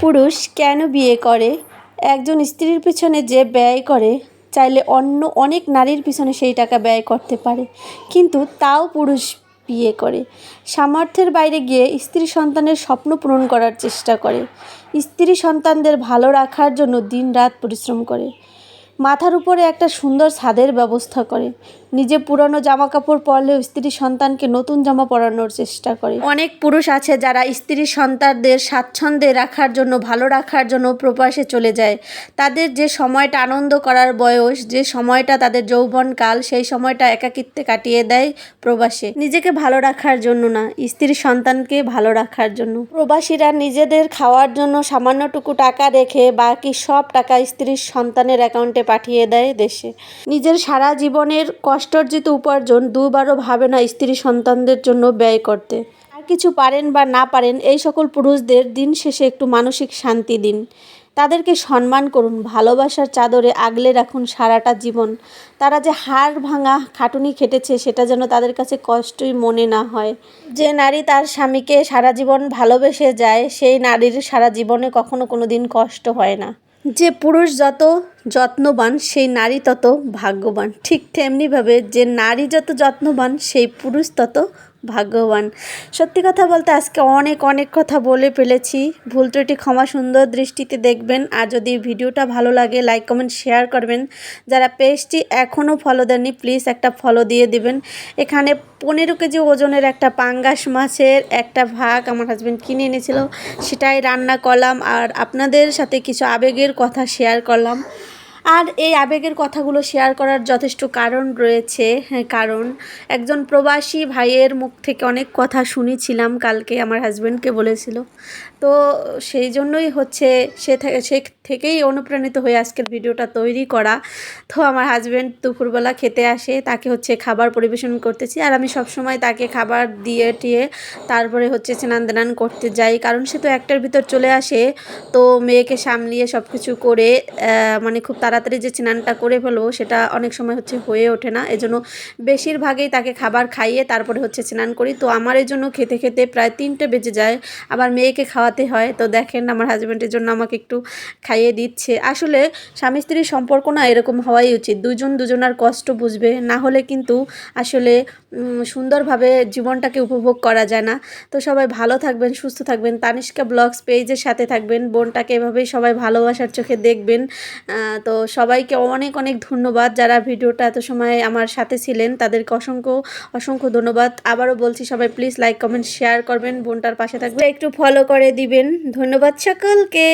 পুরুষ কেন বিয়ে করে? একজন স্ত্রীর পিছনে যে ব্যয় করে, চাইলে অন্য অনেক নারীর পিছনে সেই টাকা ব্যয় করতে পারে। কিন্তু তাও পুরুষ বিয়ে করে। সামর্থ্যের বাইরে গিয়ে স্ত্রী সন্তানের স্বপ্ন পূরণ করার চেষ্টা করে। স্ত্রী সন্তানদের ভালো রাখার জন্য দিনরাত পরিশ্রম করে। মাথার উপরে একটা সুন্দর ছাদের ব্যবস্থা করে। নিজে পুরনো জামা কাপড় পরলেও স্ত্রী সন্তানকে নতুন জামা পরানোর চেষ্টা করে। অনেক পুরুষ আছে যারা স্ত্রী সন্তানদের স্বাচ্ছন্দ্যে রাখার জন্য, ভালো রাখার জন্য প্রবাসে চলে যায়। তাদের যে সময়টা আনন্দ করার বয়স, যে সময়টা তাদের যৌবনকাল, সেই সময়টা একাকিত্বে কাটিয়ে দেয় প্রবাসে। নিজেকে ভালো রাখার জন্য না, স্ত্রী সন্তানকে ভালো রাখার জন্য। প্রবাসীরা নিজেদের খাওয়ার জন্য সামান্যটুকু টাকা রেখে বাকি সব টাকা স্ত্রীর সন্তানের অ্যাকাউন্টে পাঠিয়ে দেয় দেশে। নিজের সারা জীবনের কষ্টার্জিত উপার্জন দুবারও ভাবে না স্ত্রী সন্তানদের জন্য ব্যয় করতে। আর কিছু পারেন বা না পারেন, এই সকল পুরুষদের দিন শেষে একটু মানসিক শান্তি দিন। তাদেরকে সম্মান করুন, ভালোবাসার চাদরে আগলে রাখুন সারাটা জীবন। তারা যে হাড় ভাঙা খাটুনি খেটেছে, সেটা যেন তাদের কাছে কষ্টই মনে না হয়। যে নারী তার স্বামীকে সারা জীবন ভালোবেসে যায়, সেই নারীর সারা জীবনে কখনো কোনো দিন কষ্ট হয় না। যে পুরুষ যত যত্নবান, সেই নারী তত ভাগ্যবান। ঠিক তেমনিভাবে যে নারী যত যত্নবান, সেই পুরুষ তত ভাগ্যবান। সত্যি কথা বলতে আজকে অনেক অনেক কথা বলে ফেলেছি। ভুল ত্রুটি ক্ষমা সুন্দর দৃষ্টিতে দেখবেন। আর যদি ভিডিওটা ভালো লাগে লাইক কমেন্ট শেয়ার করবেন। যারা পেজটি এখনও ফলো দেননি প্লিজ একটা ফলো দিয়ে দিবেন। এখানে পনেরো কেজি ওজনের একটা পাঙ্গাস মাছের একটা ভাগ আমার হাজব্যান্ড কিনে এনেছিল। সেটাই রান্না করলাম। আর আপনাদের সাথে কিছু আবেগের কথা শেয়ার করলাম। আর এই আবেগের কথাগুলো শেয়ার করার যথেষ্ট কারণ রয়েছে। হ্যাঁ কারণ একজন প্রবাসী ভাইয়ের মুখ থেকে অনেক কথা শুনেছিলাম কালকে, আমার হাজব্যান্ডকে বলেছিল। তো সেই জন্যই হচ্ছে সে সে থেকেই অনুপ্রাণিত হয়ে আজকের ভিডিওটা তৈরি করা। তো আমার হাজব্যান্ড দুপুরবেলা খেতে আসে, তাকে হচ্ছে খাবার পরিবেশন করতেছি আর আমি সবসময় তাকে খাবার দিয়ে টিয়ে তারপরে হচ্ছে স্নান করতে যাই। কারণ সে তো একটার ভিতর চলে আসে, তো মেয়েকে সামলিয়ে সব কিছু করে মানে খুব তাড়াতাড়ি যে স্নানটা করে ফেলব, সেটা অনেক সময় হচ্ছে হয়ে ওঠে না। এজন্য বেশিরভাগই তাকে খাবার খাইয়ে তারপরে হচ্ছে স্নান করি। তো আমার এই জন্য খেতে খেতে প্রায় তিনটে বেজে যায়। আবার মেয়েকে খাওয়াতে হয়। তো দেখেন আমার হাজব্যান্ডের জন্য আমাকে একটু খাইয়ে দিচ্ছে। আসলে স্বামী স্ত্রীর সম্পর্ক না এরকম হওয়াই উচিত। দুজন দুজনার কষ্ট বুঝবে। না হলে কিন্তু আসলে সুন্দরভাবে জীবনটাকে উপভোগ করা যায় না। তো সবাই ভালো থাকবেন, সুস্থ থাকবেন। তানিষ্কা ব্লগস পেজের সাথে থাকবেন। বোনটাকে এভাবেই সবাই ভালোবাসার চোখে দেখবেন। তো সবাইকে অনেক অনেক ধন্যবাদ যারা ভিডিওটা এত সময় আমার সাথে ছিলেন। তাদেরকে অসংখ্য অসংখ্য ধন্যবাদ। আবারও বলছি, সবাই প্লিজ লাইক কমেন্ট শেয়ার করবেন। বোনটার পাশে থাকবে একটু ফলো করে দিবেন। ধন্যবাদ সকলকে।